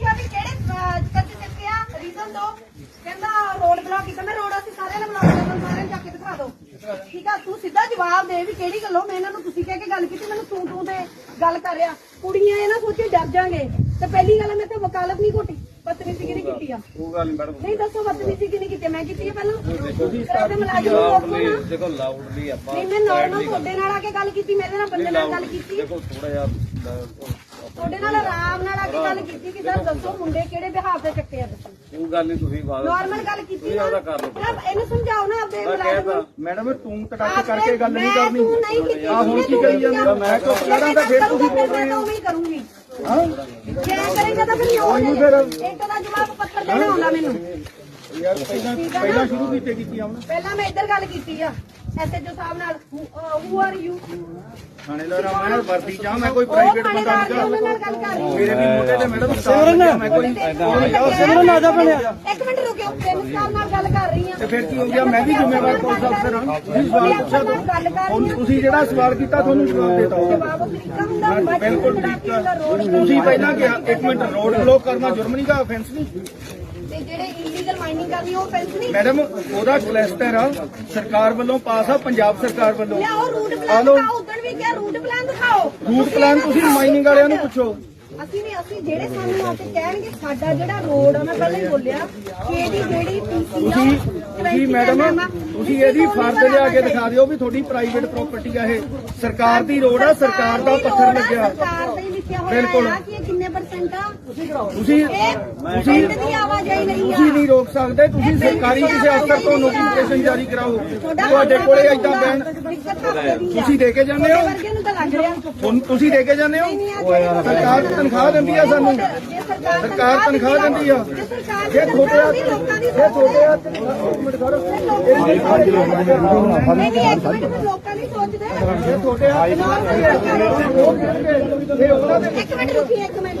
ਪੁੱਛਿਆ ਵੀ ਕਿਹੜੇ ਅਹ, ਕੱਚੇ ਚੱਕੇ ਆ ਰੀਜ਼ਨ ਦੋ। ਕਹਿੰਦਾ ਰੋਡ ਬਲੌਕ ਕੀਤਾ ਮੈਂ ਰੋਡ ਅਸੀਂ ਸਾਰਿਆਂ ਨੇ ਬਲੌਕ ਕੀਤਾ ਸਾਰਿਆਂ ਨੂੰ ਚੱਕ ਕੇ ਦਿਖਾ ਦਿਓ ਠੀਕ ਆ ਤੂੰ ਸਿੱਧਾ ਜਵਾਬ ਦੇ ਵੀ ਕਿਹੜੀ ਗੱਲੋਂ ਮੈਂ ਇਹਨਾਂ ਨੂੰ ਤੁਸੀਂ ਕਹਿ ਕੇ ਗੱਲ ਕੀਤੀ ਮੈਨੂੰ ਤੂੰ ਤੂੰ ਤੇ ਗੱਲ ਕਰ ਰਿਹਾ। ਕੁੜੀਆਂ ਇਹ ਨਾ ਸੋਚੇ ਡਰ ਜਾਗੇ ਤੇ ਪਹਿਲੀ ਗੱਲ ਮੈਂ ਤਾਂ ਵਕਾਲਤ ਨਹੀਂ ਘੋਟੀ ਬਦਤਮੀਜ਼ੀ ਕਿਹਨੇ ਕੀਤੀ ਆ? ਉਹ ਗੱਲ ਨਹੀਂ ਮੈਡਮ। ਨਹੀਂ ਦੱਸੋ ਬਦਤਮੀਜ਼ੀ ਕਿਹਨੇ ਕੀਤੀ ਆ? ਮੈਂ ਕੀਤੀ ਆ ਪਹਿਲਾਂ? ਮੁਲਾਜ਼ਮ ਨੂੰ ਰੋਕੋ ਦੇਖੋ ਆਪਾਂ ਨਹੀਂ ਮੈਂ ਨਾਰਮਲ ਤੁਹਾਡੇ ਨਾਲ ਆ ਕੇ ਗੱਲ ਕੀਤੀ ਮੇਰੇ ਨਾਲ ਬੰਦੇ ਨਾਲ ਗੱਲ ਕੀਤੀ। ਦੇਖੋ ਥੋੜਾ ਜਿਹਾ ਤੁਹਾਡੇ ਨਾਲ ਆਰਾਮ ਨਾਲ ਆ ਕੇ ਗੱਲ ਕੀਤੀ ਕਿ ਸਰ ਦੱਸੋ ਮੁੰਡੇ ਕਿਹੜੇ ਵਿਹਾਰ ਤੇ ਚੱਕੇ ਆ ਤੁਸੀਂ? ਉਹ ਗੱਲ ਨਹੀਂ ਤੁਸੀਂ ਬਾਅਦ ਨਾਰਮਲ ਗੱਲ ਕੀਤੀ ਨਾ। ਰੱਬ ਇਹਨੂੰ ਸਮਝਾਓ ਨਾ ਆਪਦੇ ਮੁਲਾਜ਼ਮ ਨੂੰ। ਮੈਡਮ ਤੂੰ ਤੜਕ ਕਰਕੇ ਗੱਲ ਨਹੀਂ ਮੈਂ ਕਰਨੀ। ਤੂੰ ਨਹੀਂ ਕੀਤੀ ਆਹ ਹੁਣ ਕੀ ਕਰੀ ਜਾਂਦੇ ਹੋ? ਮੈਂ ਕਿਉਂ ਕਰਾਂ ਤਾਂ ਫਿਰ ਤੁਸੀਂ ਬੋਲ ਰਹੇ ਹੋ। ਮੈਂ ਵੀ ਕਰੂੰਗੀ। ਹਾਂ? ਜੇ ਕਰੇਗਾ ਤਾਂ ਫਿਰ ਹੋ ਉਹਨੂੰ ਜਾਏਗਾ ਫਿਰ- ਇੱਕ ਦਾ ਜਵਾਬ ਪੱਤਰ ਦੇਣਾ ਹੁੰਦਾ ਮੈਨੂੰ। ਯਾਰ ਪਹਿਲਾਂ ਪਹਿਲਾਂ ਸ਼ੁਰੂ ਕੀਤੇ ਕੀਤੀ ਆ ਹੁਣ ਪਹਿਲਾਂ ਮੈਂ ਇੱਧਰ ਗੱਲ ਕੀਤੀ ਆ। ਐਸਐਚਓ ਸਾਹਿਬ ਨਾਲ ਹੂ ਆਰ ਯੂ ਥਾਣੇਦਾਰ ਆ ਮੈਂ ਵਰਦੀ ਚਾਹ ਮੈਂ ਕੋਈ ਪ੍ਰਾਈਵੇਟ ਬੰਦਾ ਨਹੀਂ ਉਹਨਾਂ ਨਾਲ ਗੱਲ ਕਰ ਰਹੀ ਮੇਰੇ ਵੀ ਮੁੰਡੇ ਤੇ ਮੈਡਮ ਸਿਮਰਨ? ਮੈਂ ਕੋਈ ਸਿਮਰਨ ਆ ਜਾ ਬਣਿਆ ਇੱਕ ਮਿੰਟ ਰੁਕਿਓ ਤਿੰਨ ਸਾਲ ਨਾਲ ਗੱਲ ਕਰ ਰਹੀ ਆ ਤੇ ਫਿਰ ਕੀ ਹੋ ਗਿਆ? ਮੈਂ ਵੀ ਜ਼ਿੰਮੇਵਾਰ ਪੁਲਿਸ ਅਫਸਰ ਹਾਂ? ਤੁਸੀਂ ਸਵਾਲ ਪੁੱਛਿਆ ਤਾਂ ਹੁਣ ਤੁਸੀਂ ਜਿਹੜਾ ਸਵਾਲ ਕੀਤਾ ਤੁਹਾਨੂੰ ਜਵਾਬ ਦੇਤਾ। ਹੁੰਦਾ ਬਾਅਦ ਬਿਲਕੁਲ ਠੀਕ ਆ। ਤੁਸੀਂ ਪਹਿਲਾਂ ਕਿਹਾ ਇੱਕ ਮਿੰਟ ਰੋਡ ਬਲੌਕ ਕਰਨਾ ਜੁਰਮ ਨਹੀਂ ਦਾ ਅਫੈਂਸ ਨਹੀਂ। ਤੇ ਜਿਹੜੇ ਇਲੀਗਲ ਮਾਈਨਿੰਗ ਕਰਦੀ ਉਹ ਪੈਂਸ ਨਹੀਂ ਮੈਡਮ ਉਹਦਾ ਕਲੈਸਟਰ ਆ। ਸਰਕਾਰ ਵੱਲੋਂ ਪਾਸ ਆ ਪੰਜਾਬ ਸਰਕਾਰ ਵੱਲੋਂ। ਲਿਆਓ ਰੂਟ ਆ ਪਲਾਨ ਦਿਖਾਓ ਉਦੋਂ ਵੀ ਕਿਹਾ ਰੂਟ ਪਲਾਨ ਦਿਖਾਓ। ਰੂਟ ਪਲਾਨ ਤੁਸੀਂ ਮਾਈਨਿੰਗ ਵਾਲਿਆਂ ਨੂੰ ਪੁੱਛੋ। ਅਸੀਂ ਨਹੀਂ ਅਸੀਂ ਜਿਹੜੇ ਸਾਨੂੰ ਆ ਕੇ ਕਹਿਣਗੇ ਸਾਡਾ ਜਿਹੜਾ ਰੋਡ ਆ ਮੈਂ ਪਹਿਲਾਂ ਹੀ ਬੋਲਿਆ ਕਿ ਇਹਦੀ ਜਿਹੜੀ ਪੀਸੀ ਤੁਸੀਂ ਤੁਸੀਂ ਮੈਡਮ ਤੁਸੀਂ ਇਹਦੀ ਫਰਦ ਲਿਆ ਕੇ ਦਿਖਾ ਦਿਓ ਵੀ ਤੁਹਾਡੀ ਪ੍ਰਾਈਵੇਟ ਪ੍ਰਾਪਰਟੀ ਆ ਇਹ। ਸਰਕਾਰ ਦੀ ਰੋਡ ਆ ਸਰਕਾਰ ਦਾ ਪੱਥਰ ਲੱਗਿਆ। ਸਰਕਾਰ ਦਾ ਹੀ ਲਿਖਿਆ ਹੋਇਆ ਬਿਲਕੁਲ। ਆ ਕਿ ਤੁਸੀਂ ਤੁਸੀਂ ਪਿੰਡ ਦੀ ਆਵਾਜਾਈ ਨਹੀਂ ਆ। ਤੁਸੀਂ ਨਹੀਂ ਰੋਕ ਸਕਦੇ ਤੁਸੀਂ ਸਰਕਾਰੀ ਕਿਸੇ ਅਫਸਰ ਤੋਂ ਨੋਟੀਫਿਕੇਸ਼ਨ ਜਾਰੀ ਕਰਾਓ। ਤੁਹਾਡੇ ਕੋਲੇ ਏਦਾਂ ਬੈਨ ਤੁਸੀਂ ਦੇ ਕੇ ਜਾਂਦੇ ਹੋ? ਵਰਗੇ ਨੂੰ ਤਾਂ ਲੱਗ ਰਿਹਾ। ਹੁਣ ਤੁਸੀਂ ਦੇ ਕੇ ਜਾਂਦੇ ਹੋ? ਸਰਕਾਰ ਤਨਖਾਹ ਦਿੰਦੀ ਆ ਸਾਨੂੰ। ਸਰਕਾਰ ਤਨਖਾਹ ਦਿੰਦੀ ਆ ਜੇ ਹੱਥ ਜੇ ਕਰੋ ਨਹੀਂ ਨਹੀਂ ਇੱਕ ਮਿੰਟ ਲੋਕਾਂ ਨਹੀਂ ਸੋਚਦੇ। ਜੇ ਦੇ ਇੱਕ ਮਿੰਟ ਰੁਕੀ ਇੱਕ ਮਿੰਟ।